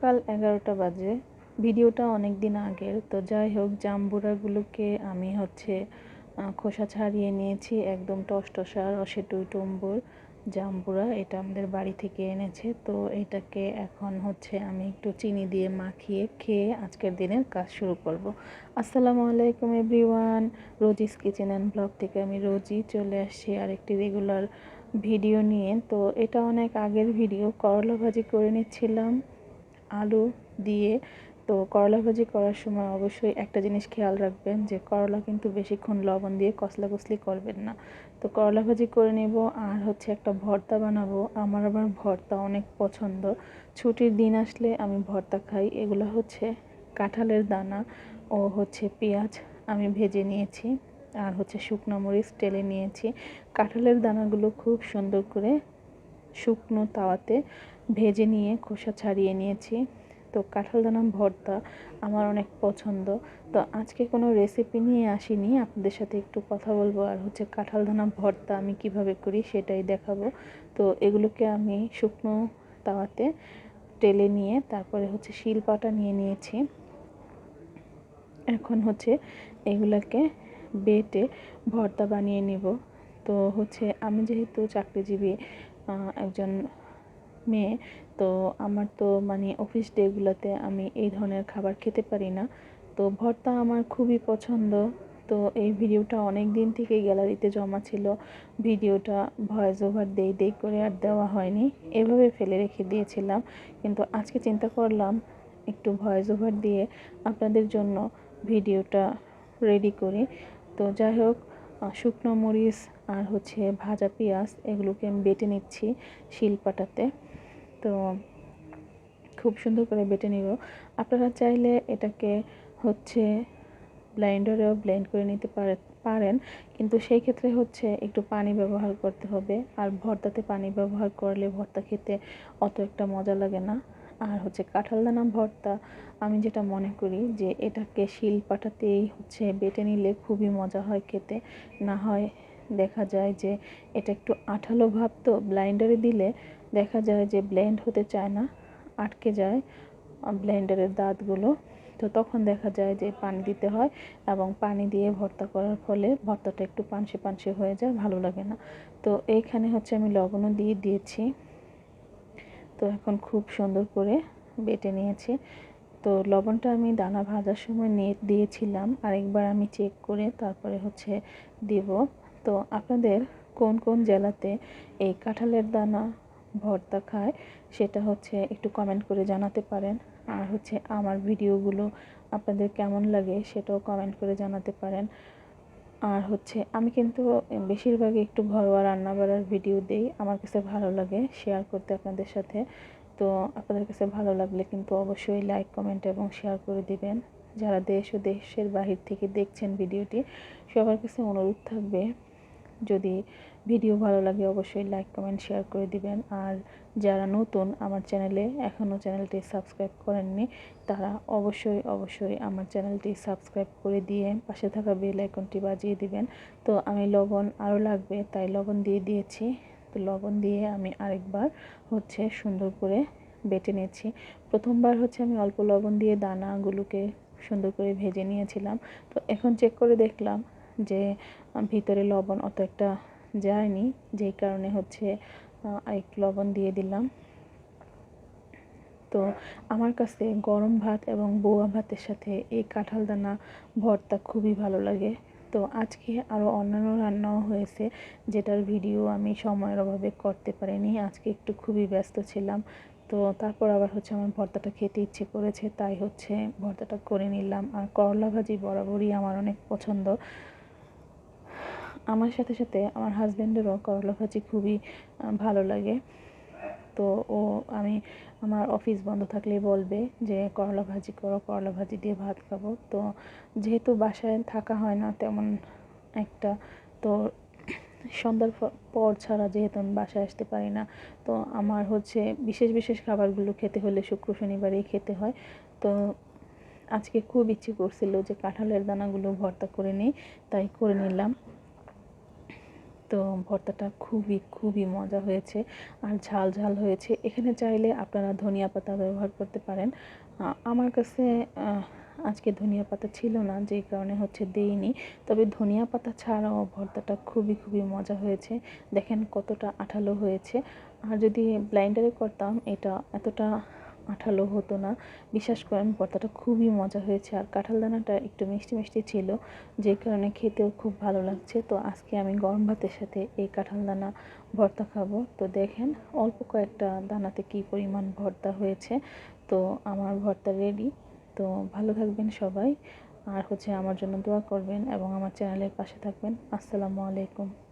সকাল এগারোটা বাজে। ভিডিওটা অনেক দিন আগের। তো যাই হোক, জাম্বুরাগুলোকে আমি হচ্ছে খোসা ছাড়িয়ে নিয়েছি একদম টসটসা রসে টম্বুর জাম্বুরা। এটা আমাদের বাড়ি থেকে এনেছে। তো এটাকে এখন হচ্ছে আমি একটু চিনি দিয়ে মাখিয়ে খেয়ে আজকের দিনের কাজ শুরু করব। আসসালামু আলাইকুম everyone. Rosie's kitchen and blog থেকে আমি রোজই চলে আসছি আর একটি রেগুলার ভিডিও নিয়ে। তো এটা অনেক আগের ভিডিও। করলা ভাজি করে নিচ্ছিলাম। আলু দিয়ে তো করলা ভাজি করার সময় অবশ্যই একটা জিনিস খেয়াল রাখবেন যে করলা কিন্তু বেশিক্ষণ লবণ দিয়ে কসলা কসলি করবেন না। তো করলা ভাজি করে নেব আর হচ্ছে একটা ভর্তা বানাবো। আমার আবার ভর্তা অনেক পছন্দ। ছুটির দিন আসলে আমি ভর্তা খাই। এগুলো হচ্ছে কাঁঠালের দানা ও হচ্ছে পেঁয়াজ আমি ভেজে নিয়েছি আর হচ্ছে শুকনো মরিচ টেলে নিয়েছি। কাঁঠালের দানাগুলো খুব সুন্দর করে শুকনো তাওয়াতে ভেজে নিয়ে খোসা ছাড়িয়ে নিয়েছি। তো কাঁঠাল দানা ভর্তা আমার অনেক পছন্দ। তো আজকে কোনো রেসিপি নিয়ে আসিনি। আপনাদের সাথে একটু কথা বলব আর হচ্ছে কাঁঠাল দানা ভর্তা আমি কীভাবে করি সেটাই দেখাবো। তো এগুলোকে আমি শুকনো তাওয়াতে টেলে নিয়ে তারপরে হচ্ছে শিলপাটা নিয়ে নিয়েছি। এখন হচ্ছে এগুলোকে বেটে ভর্তা বানিয়ে নেব। তো হচ্ছে আমি যেহেতু চাকরিজীবী একজন মেয়ে। তো আমার তো মানে অফিস ডেগুলোতে আমি এই ধরনের খাবার খেতে পারি না। তো ভর্তা আমার খুবই পছন্দ। তো এই ভিডিওটা অনেক দিন থেকে গ্যালারিতে জমা ছিল। ভিডিওটা ভয়েস ওভার দেই দেই করে আর দেওয়া হয়নি। এভাবে ফেলে রেখে দিয়েছিলাম। কিন্তু আজকে চিন্তা করলাম একটু ভয়েস ওভার দিয়ে আপনাদের জন্য ভিডিওটা রেডি করি। তো যাই হোক শুকনো মরিচ আর হচ্ছে ভাজা পেঁয়াজ, এগুলোকে আমি বেটে নিচ্ছি শিলপাটাতে। তো খুব সুন্দর করে বেটে নিব। আপনারা চাইলে এটাকে হচ্ছে ব্লাইন্ডারেও ব্লেন্ড করে নিতে পারে, পারেন, কিন্তু সেই ক্ষেত্রে হচ্ছে একটু পানি ব্যবহার করতে হবে। আর ভর্তাতে পানি ব্যবহার করলে ভর্তা খেতে অত একটা মজা লাগে না। আর হচ্ছে কাঁঠাল দানা ভর্তা, আমি যেটা মনে করি যে এটাকে শিল পাটাতেই হচ্ছে বেটে নিলে খুবই মজা হয় খেতে। না হয় দেখা যায় যে এটা একটু আঠালো ভাব তো ব্লাইন্ডারে দিলে দেখা যায় যে ব্লেন্ড হতে চায় না, আটকে যায় ব্লেন্ডারের দাঁতগুলো। তো তখন দেখা যায় যে পানি দিতে হয় এবং পানি দিয়ে ভর্তা করার ফলে ভর্তাটা একটু পানসে পানসে হয়ে যায়, ভালো লাগে না। তো এইখানে হচ্ছে আমি লবণও দিয়ে দিয়েছি। তো এখন খুব সুন্দর করে বেটে নিয়েছি। তো লবণটা আমি দানা ভাজার সময় নিয়ে দিয়েছিলাম, আরেকবার আমি চেক করে তারপরে হচ্ছে দিব। তো আপনাদের কোন কোন জেলাতে এই কাঁঠালের দানা ভর্তা খায় সেটা হচ্ছে একটু কমেন্ট করে জানাতে পারেন। আর হচ্ছে আমার ভিডিওগুলো আপনাদের কেমন লাগে সেটাও কমেন্ট করে জানাতে পারেন। আর হচ্ছে আমি কিন্তু বেশিরভাগই একটু ঘরোয়া রান্না বাড়ার ভিডিও দিই। আমার কাছে ভালো লাগে শেয়ার করতে আপনাদের সাথে। তো আপনাদের কাছে ভালো লাগলে কিন্তু অবশ্যই লাইক কমেন্ট এবং শেয়ার করে দিবেন। যারা দেশ ও দেশের বাহির থেকে দেখছেন ভিডিওটি সবার কাছে অনুরোধ থাকবে যদি ভিডিও ভালো লাগে অবশ্যই লাইক কমেন্ট শেয়ার করে দিবেন। আর যারা নতুন আমার চ্যানেলে এখনও চ্যানেলটি সাবস্ক্রাইব করেননি, তারা অবশ্যই অবশ্যই আমার চ্যানেলটি সাবস্ক্রাইব করে দিয়ে পাশে থাকা বেল আইকনটি বাজিয়ে দিবেন। তো আমি লবণ আরও লাগবে, তাই লবণ দিয়ে দিয়েছি। তো লবণ দিয়ে আমি আরেকবার হচ্ছে সুন্দর করে বেটে নিয়েছি। প্রথমবার হচ্ছে আমি অল্প লবণ দিয়ে দানাগুলোকে সুন্দর করে ভেজে নিয়েছিলাম। তো এখন চেক করে দেখলাম যে ভিতরে লবণ অত একটা যায়নি, যেই কারণে হচ্ছে আরেকটু লবণ দিয়ে দিলাম। তো আমার কাছে গরম ভাত এবং বোয়া ভাতের সাথে এই কাঁঠাল দানা ভর্তা খুবই ভালো লাগে। তো আজকে আরও অন্যান্য রান্নাও হয়েছে, যেটার ভিডিও আমি সময়ের অভাবে করতে পারিনি, আজকে একটু খুবই ব্যস্ত ছিলাম। তো তারপর আবার হচ্ছে আমার ভর্তাটা খেতে ইচ্ছে করেছে, তাই হচ্ছে ভর্তাটা করে নিলাম। আর করলা ভাজি বরাবরই আমার অনেক পছন্দ। আমার সাথে সাথে আমার হাজব্যান্ডেরও করলা ভাজি খুবই ভালো লাগে। তো ও, আমি, আমার অফিস বন্ধ থাকলে বলবে যে, করলা ভাজি করো, করলা ভাজি দিয়ে ভাত খাব। তো যেহেতু বাসায় থাকা হয় না তেমন একটা, তো সন্ধ্যার পর ছাড়া যেহেতু আমি বাসায় আসতে পারি না, তো আমার হচ্ছে বিশেষ বিশেষ খাবারগুলো খেতে হলে শুক্র, শনিবারেই খেতে হয়। তো আজকে খুব ইচ্ছে করছিল যে কাঁঠালের দানাগুলো ভর্তা করে নিই, তাই করে নিলাম। তো ভর্তাটা খুবই খুবই মজা হয়েছে আর ঝাল ঝাল হয়েছে। এখানে চাইলে আপনারা ধনিয়া পাতা ব্যবহার করতে পারেন। আমার কাছে আজকে ধনিয়া পাতা ছিল না, যেই কারণে হচ্ছে দেইনি। তবে ধনিয়া পাতা ছাড়াও ভর্তাটা খুবই খুবই মজা হয়েছে। দেখেন কতটা আঠালো হয়েছে। আর যদি ব্লাইন্ডারে করতাম, এটা এতটা আঠালো হতো না। বিশ্বাস করেন ভর্তাটা খুবই মজা হয়েছে আর কাঁঠাল দানাটা একটু মিষ্টি মিষ্টি ছিল, যে কারণে খেতেও খুব ভালো লাগছে। তো আজকে আমি গরম ভাতের সাথে এই কাঁঠাল দানা ভর্তা খাব। তো দেখেন, অল্প কয়েকটা দানাতে কি পরিমাণ ভর্তা হয়েছে। তো আমার ভর্তা রেডি তো ভালো থাকবেন সবাই। আর হচ্ছে আমার জন্য দোয়া করবেন এবং আমার চ্যানেলের পাশে থাকবেন। আসসালামু আলাইকুম।